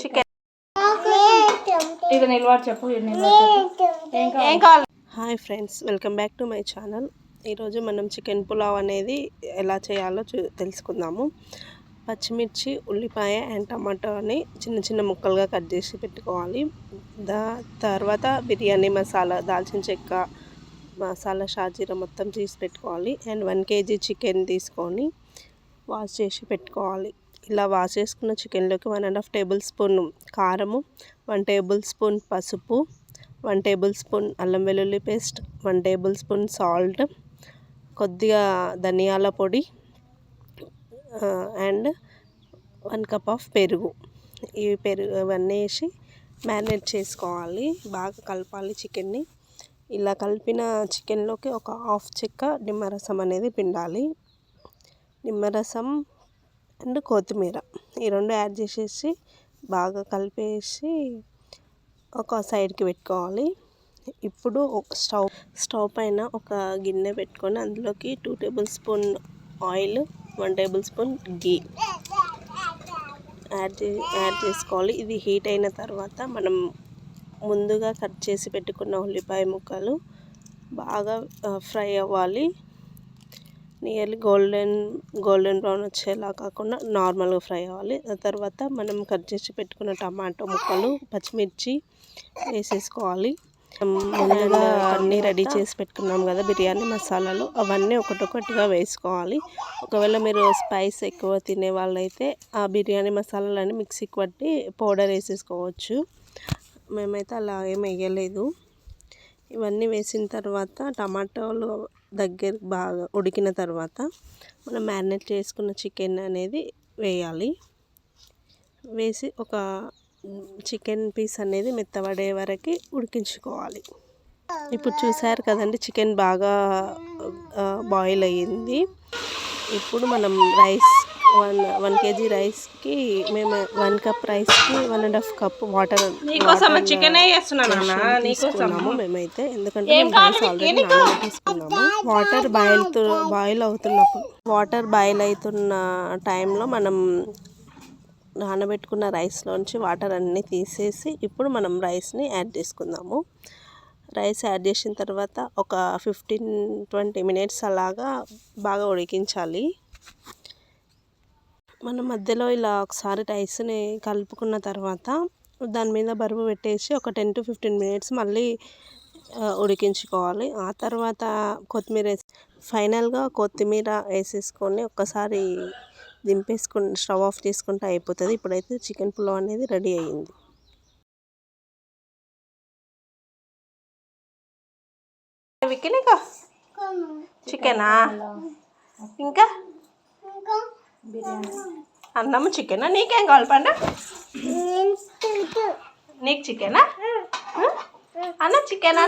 Chicken ఇది నిలవాడు చెప్పు ఏం కావాలి? Hi friends welcome back to my channel. ఈరోజు మనం చికెన్ పులావ్ అనేది ఎలా చేయాలో చూ తెలుసుకుందాము. పచ్చిమిర్చి ఉల్లిపాయ అండ్ టమాటోని చిన్న చిన్న ముక్కలుగా కట్ చేసి పెట్టుకోవాలి. దా తర్వాత బిర్యానీ మసాలా దాల్చిన చెక్క మసాలా షాజీరా మొత్తం తీసి పెట్టుకోవాలి. అండ్ వన్ కేజీ చికెన్ తీసుకొని వాష్ చేసి పెట్టుకోవాలి. ఇలా వాష్ చేసుకున్న చికెన్లోకి one and half tablespoon కారము వన్ టేబుల్ స్పూన్ పసుపు వన్ టేబుల్ స్పూన్ అల్లం వెల్లుల్లి paste one tablespoon salt కొద్దిగా ధనియాల పొడి అండ్ వన్ కప్ ఆఫ్ పెరుగు. ఈ పెరుగు ఇవన్నీ వేసి మ్యారినేట్ చేసుకోవాలి. బాగా కలపాలి చికెన్ని. ఇలా కలిపిన చికెన్లోకి ఒక హాఫ్ చెక్క నిమ్మరసం అనేది పిండాలి. నిమ్మరసం అండ్ కొత్తిమీర. ఈ రెండు యాడ్ చేసేసి బాగా కలిపేసి ఒక సైడ్కి పెట్టుకోవాలి. ఇప్పుడు ఒక స్టవ్ స్టవ్ పైన ఒక గిన్నె పెట్టుకొని అందులోకి two tablespoon oil one tablespoon ghee add చే యాడ్ చేసుకోవాలి. ఇది హీట్ అయిన తర్వాత మనం ముందుగా కట్ చేసి పెట్టుకున్న ఉల్లిపాయ ముక్కలు బాగా ఫ్రై అవ్వాలి. నియర్లీ గోల్డెన్ గోల్డెన్ బ్రౌన్ వచ్చేలా కాకుండా నార్మల్గా ఫ్రై అవ్వాలి. ఆ తర్వాత మనం కట్ చేసి పెట్టుకున్న టమాటో ముక్కలు పచ్చిమిర్చి వేసేసుకోవాలి. ముందుగా అన్నీ రెడీ చేసి పెట్టుకున్నాం కదా బిర్యానీ మసాలాలు అవన్నీ ఒకటొకటిగా వేసుకోవాలి. ఒకవేళ మీరు స్పైస్ ఎక్కువ తినే వాళ్ళైతే ఆ బిర్యానీ మసాలాలన్నీ మిక్సీకి పట్టి పౌడర్ వేసేసుకోవచ్చు. మేమైతే అలా ఏం వేయలేదు ఇవన్నీ వేసిన తర్వాత టమాటోలు దగ్గర బాగా ఉడికిన తర్వాత మనం మ్యారినేట్ చేసుకున్న చికెన్ అనేది వేయాలి. వేసి ఒక చికెన్ పీస్ అనేది మెత్తబడే వరకు ఉడికించుకోవాలి. ఇప్పుడు చూసారు కదండి చికెన్ బాగా బాయిల్ అయ్యింది. ఇప్పుడు మనం రైస్ వన్ వన్ కేజీ రైస్కి మేము వన్ కప్ రైస్కి one and half cup water chicken తీసుకున్నాము మేమైతే. ఎందుకంటే మేము రైస్ ఆల్రెడీ తీసుకున్నాము. వాటర్ బాయిల్ బాయిల్ అవుతున్నప్పుడు వాటర్ బాయిల్ అవుతున్న టైంలో మనం నానబెట్టుకున్న రైస్లోంచి వాటర్ అన్నీ తీసేసి ఇప్పుడు మనం రైస్ని యాడ్ చేసుకుందాము. రైస్ యాడ్ చేసిన తర్వాత ఒక ఫిఫ్టీన్ ట్వంటీ మినిట్స్ అలాగా బాగా ఉడికించాలి. మనం మధ్యలో ఇలా ఒకసారి రైస్ని కలుపుకున్న తర్వాత దాని మీద బరువు పెట్టేసి ఒక టెన్ టు ఫిఫ్టీన్ మినిట్స్ మళ్ళీ ఉడికించుకోవాలి. ఆ తర్వాత కొత్తిమీర ఫైనల్గా కొత్తిమీర వేసేసుకొని ఒక్కసారి దింపేసుకుని స్టవ్ ఆఫ్ చేసుకుంటే అయిపోతుంది. ఇప్పుడైతే చికెన్ పులావ్ అనేది రెడీ అయ్యింది. నీకు? చికెనా ఇంకా? అన్నము చికెనా? నీకేం కావాలి పండ? నీకు చికెనా? అన్న చికెనా?